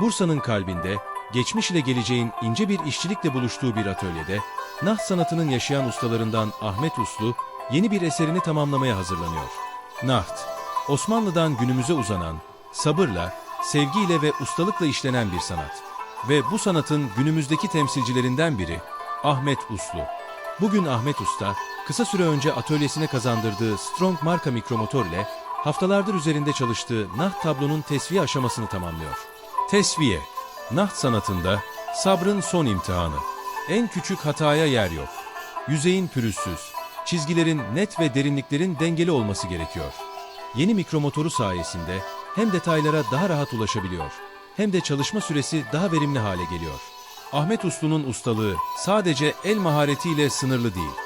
Bursa'nın kalbinde, geçmiş ile geleceğin ince bir işçilikle buluştuğu bir atölyede, naht sanatının yaşayan ustalarından Ahmet Uslu, yeni bir eserini tamamlamaya hazırlanıyor. Naht, Osmanlı'dan günümüze uzanan, sabırla, sevgiyle ve ustalıkla işlenen bir sanat. Ve bu sanatın günümüzdeki temsilcilerinden biri Ahmet Uslu. Bugün Ahmet Usta, kısa süre önce atölyesine kazandırdığı Strong marka mikromotor ile haftalardır üzerinde çalıştığı naht tablonun tesviye aşamasını tamamlıyor. Tesviye, naht sanatında sabrın son imtihanı. En küçük hataya yer yok. Yüzeyin pürüzsüz, çizgilerin net ve derinliklerin dengeli olması gerekiyor. Yeni mikromotoru sayesinde hem detaylara daha rahat ulaşabiliyor, hem de çalışma süresi daha verimli hale geliyor. Ahmet Uslu'nun ustalığı sadece el maharetiyle sınırlı değil.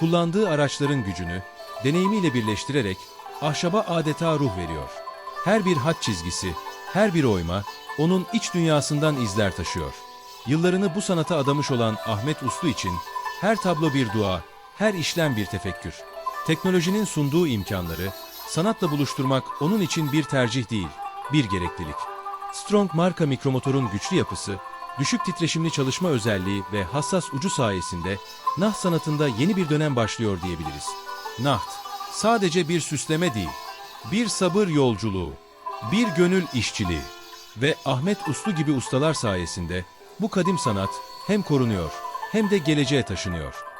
Kullandığı araçların gücünü, deneyimiyle birleştirerek ahşaba adeta ruh veriyor. Her bir hat çizgisi, her bir oyma onun iç dünyasından izler taşıyor. Yıllarını bu sanata adamış olan Ahmet Uslu için her tablo bir dua, her işlem bir tefekkür. Teknolojinin sunduğu imkanları sanatla buluşturmak onun için bir tercih değil, bir gereklilik. Strong marka mikromotorun güçlü yapısı, düşük titreşimli çalışma özelliği ve hassas ucu sayesinde naht sanatında yeni bir dönem başlıyor diyebiliriz. Naht, sadece bir süsleme değil, bir sabır yolculuğu, bir gönül işçiliği ve Ahmet Uslu gibi ustalar sayesinde bu kadim sanat hem korunuyor hem de geleceğe taşınıyor.